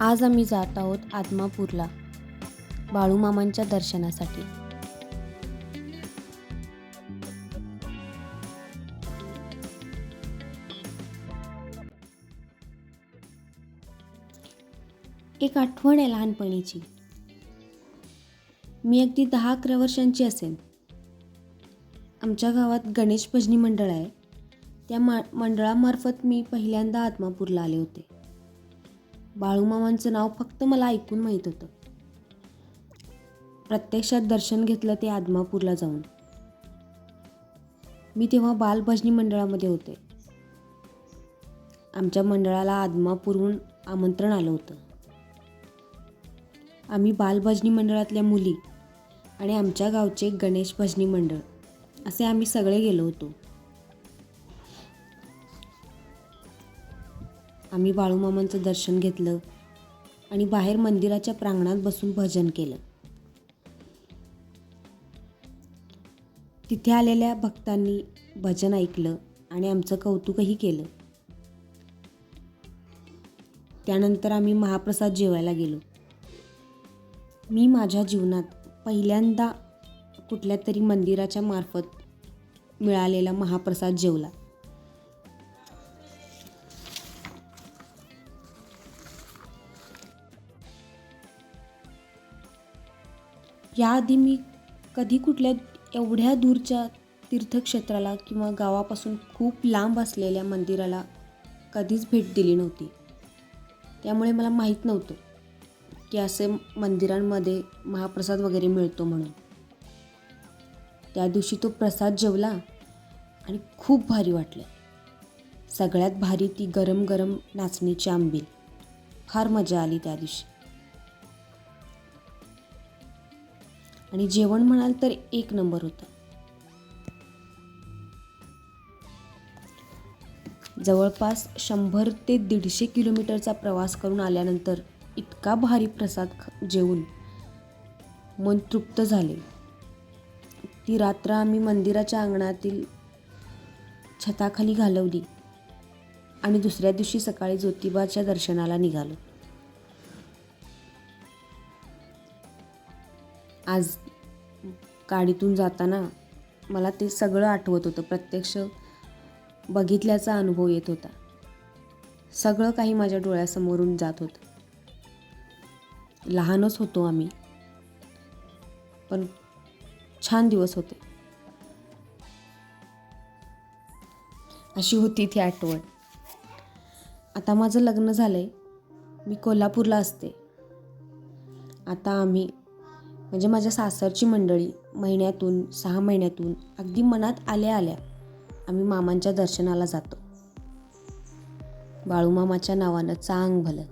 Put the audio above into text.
आज आम्ही जात आहोत आदमापूरला बाळूमामांच्या दर्शनासाठी. एक आठवण आहे लहानपणीची. मी अगदी दहा अकरा वर्षांची असेन. आमच्या गावात गणेश भजनी मंडळ आहे. त्या मा मंडळामार्फत मी पहिल्यांदा आत्मापूरला आले होते. बाळूमामांचं नाव फक्त मला ऐकून माहीत होतं. प्रत्यक्षात दर्शन घेतलं ते आदमापूरला जाऊन. मी तेव्हा बालभजनी मंडळामध्ये होते. आमच्या मंडळाला आदमापूरहून आमंत्रण आलं होतं. आम्ही बालभजनी मंडळातल्या मुली आणि आमच्या गावचे गणेश भजनी मंडळ असे आम्ही सगळे गेलो होतो. आम्ही बाळूमामांचं दर्शन घेतलं आणि बाहेर मंदिराच्या प्रांगणात बसून भजन केलं. तिथे आलेल्या भक्तांनी भजन ऐकलं आणि आमचं कौतुकही केलं. त्यानंतर आम्ही महाप्रसाद जेवायला गेलो. मी माझ्या जीवनात पहिल्यांदा कुठल्या तरी मंदिराच्या मार्फत मिळालेला महाप्रसाद जेवला. याआधी मी कधी कुठल्या एवढ्या दूरच्या तीर्थक्षेत्राला किंवा गावापासून खूप लांब असलेल्या मंदिराला कधीच भेट दिली नव्हती. त्यामुळे मला माहीत नव्हतं की असे मंदिरांमध्ये महाप्रसाद वगैरे मिळतो म्हणून. त्या दिवशी तो प्रसाद जेवला आणि खूप भारी वाटलं. सगळ्यात भारी ती गरम गरम नाचणीची आंबील. फार मजा आली त्या दिवशी. आणि जेवण म्हणाल तर एक नंबर होतं. जवळपास शंभर ते दीडशे किलोमीटरचा प्रवास करून आल्यानंतर इतका भारी प्रसाद जेवून मन तृप्त झाले. ती रात्र आम्ही मंदिराच्या अंगणातील छताखाली घालवली आणि दुसऱ्या दिवशी सकाळी ज्योतिबाच्या दर्शनाला निघालो. आज गाडीतून जाताना मला ते सगळं आठवत होतं. प्रत्यक्ष बघितल्याचा अनुभव येत होता. सगळं काही माझ्या डोळ्यासमोरून जात होतं. लहानच होतो आम्ही. पण छान दिवस होते. अशी होती ती आठवण. आता माझं लग्न झालं आहे मी कोल्हापूरला असते. आता आम्ही म्हणजे माझ्या सासरची मंडळी महिन्यातून सहा महिन्यातून अगदी मनात आल्या आल्या आम्ही मामांच्या दर्शनाला जातो. बाळूमामाच्या नावानं चांग भलं.